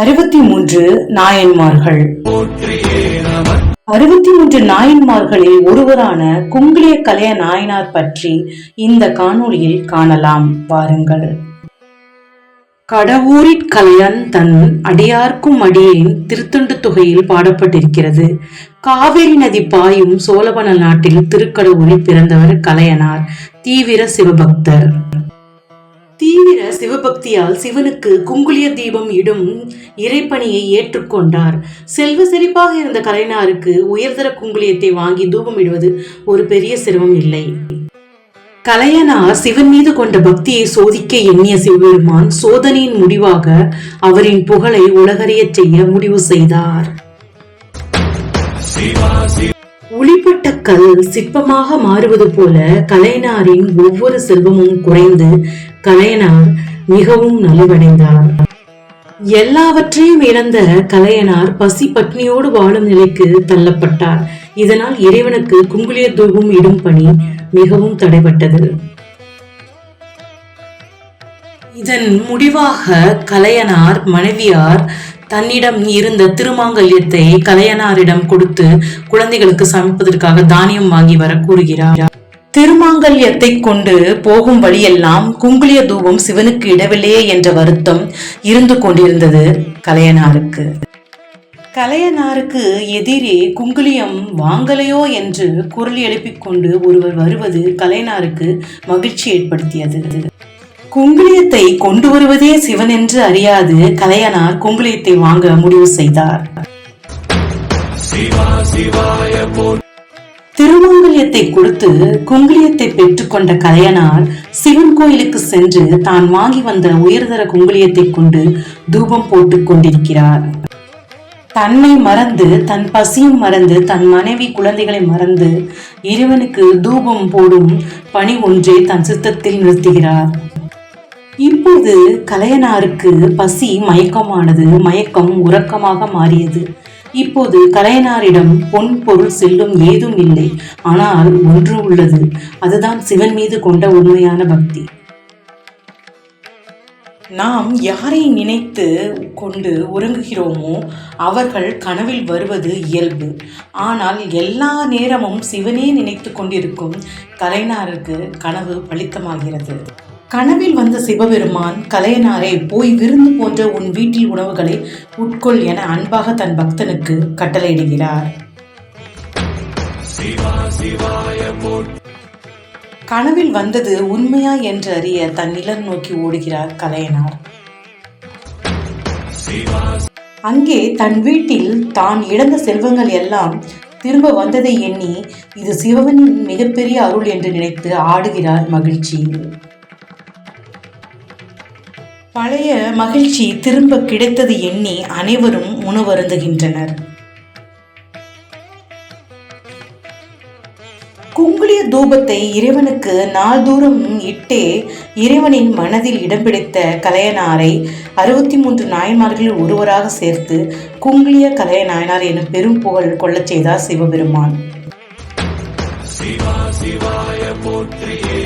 அறுபத்தி மூன்று நாயன்மார்கள். அறுபத்தி மூன்று நாயன்மார்களில் ஒருவரான குங்கிலிய கலைய நாயனார் பற்றி இந்த காணொளியில் காணலாம். வாருங்கள். கடவுரிற் கலையன் தன் அடியார்க்கும் அடியேன் திருத்தொண்டு தொகையில் பாடப்பட்டிருக்கிறது. காவிரி நதி பாயும் சோழவன நாட்டில் திருக்கடவுரில் பிறந்தவர் கலையனார் தீவிர சிவபக்தர். தீவிர சிவபக்தியால் சிவனுக்கு குங்குலிய தீபம் இடும் இறைப்பணியை ஏற்றுக்கொண்டார். செல்வ செழிப்பாக இருந்த கலைஞருக்கு உயர்தர குங்குலியத்தை வாங்கி தூபம் இடுவது ஒரு பெரிய சிரமம் இல்லை. கலையனார் சிவன் மீது கொண்ட பக்தியை சோதிக்க எண்ணிய சிவபெருமான் சோதனையின் முடிவாக அவரின் புகழை உலகறியச் செய்ய முடிவு செய்தார். ஒளிப்பட்ட கல் சிற்பமாக மாறுவது போல கலைஞரின் ஒவ்வொரு செல்வமும் குறைந்து கலையனார் மிகவும் நலிவடைந்தார். எல்லாவற்றையும் இழந்த கலையனார் பசி பட்னியோடு வாழும் நிலைக்கு தள்ளப்பட்டார். இதனால் இறைவனுக்கு குங்குலிய தூபம் இடும் பணி மிகவும் தடைபட்டது. இதன் முடிவாக கலையனார் மனைவியார் தன்னிடம் இருந்த திருமாங்கல்யத்தை கலையனாரிடம் கொடுத்து குழந்தைகளுக்கு சமைப்பதற்காக தானியம் வாங்கி வர கூறுகிறார். திருமாங்கல்யத்தை கொண்டு போகும் வழியெல்லாம் குங்குளிய தூபம் சிவனுக்கு இடவில்லையே என்ற வருத்தம் இருந்து கொண்டிருந்தது கலையனாருக்கு. கலையனாருக்கு எதிரே குங்குளியம் வாங்கலையோ என்று குரல் எழுப்பிக் கொண்டு ஒருவர் வருவது கலையனாருக்கு மகிழ்ச்சி ஏற்படுத்தியது. குங்குளியத்தை கொண்டு வருவதே சிவன் என்று அறியாது கலையனார் குங்குலியத்தை வாங்க முடிவு செய்தார். திருமங்கல்யத்தை கொடுத்து குங்குலியத்தை பெற்றுக்கொண்ட கலையனார் சிவன் கோயிலுக்கு சென்று தான் வாங்கி வந்த உயர்தர குங்குலியத்தை கொண்டு தூபம் போட்டுக் கொண்டிருக்கிறார். தன்னை மறந்து தன் பசியும் மறந்து தன் மனைவி குழந்தைகளை மறந்து இறைவனுக்கு தூபம் போடும் பணி ஒன்றை தன் சித்தத்தில் நிறுத்துகிறார். இப்போது கலையனாருக்கு பசி மயக்கமானது மயக்கம் உறக்கமாக மாறியது. இப்போது கலையனாரிடம் பொன் பொருள் செல்லும் ஏதும் இல்லை. ஆனால் ஒன்று உள்ளது. அதுதான் சிவன் மீது கொண்ட உண்மையான பக்தி. நாம் யாரை நினைத்து கொண்டு உறங்குகிறோமோ அவர்கள் கனவில் வருவது இயல்பு. ஆனால் எல்லா நேரமும் சிவனே நினைத்து கொண்டிருக்கும் கலைஞருக்கு கனவு பலித்தமாகிறது. கனவில் வந்த சிவபெருமான் கலையனாரே போய் விருந்து போன்ற உன் வீட்டில் உணவுகளை உட்கொள் என அன்பாக தன் பக்தனுக்கு கட்டளையிடுகிறார். கனவில் வந்தது உண்மையா என்று அறிய தன் நிலம் நோக்கி ஓடுகிறார் கலையனார். அங்கே தன் வீட்டில் தான் இழந்த செல்வங்கள் எல்லாம் திரும்ப வந்ததை எண்ணி இது சிவனின் மிகப்பெரிய அருள் என்று நினைத்து ஆடுகிறார் மகிழ்ச்சியில் பழைய மகிழ்ச்சி திரும்ப கிடைத்தது எண்ணி அனைவரும் உணவருந்துகின்றனர். குங்குளிய தூபத்தை இறைவனுக்கு நாள்தூரம் இட்டே இறைவனின் மனதில் இடம் பிடித்த கலையனாரை அறுபத்தி மூன்று நாயன்மார்களில் ஒருவராக சேர்த்து குங்குளிய கலைய நாயனார் எனும் பெரும் புகழ் கொள்ளச் செய்தார் சிவபெருமான். சிவா சிவாய போற்றியே.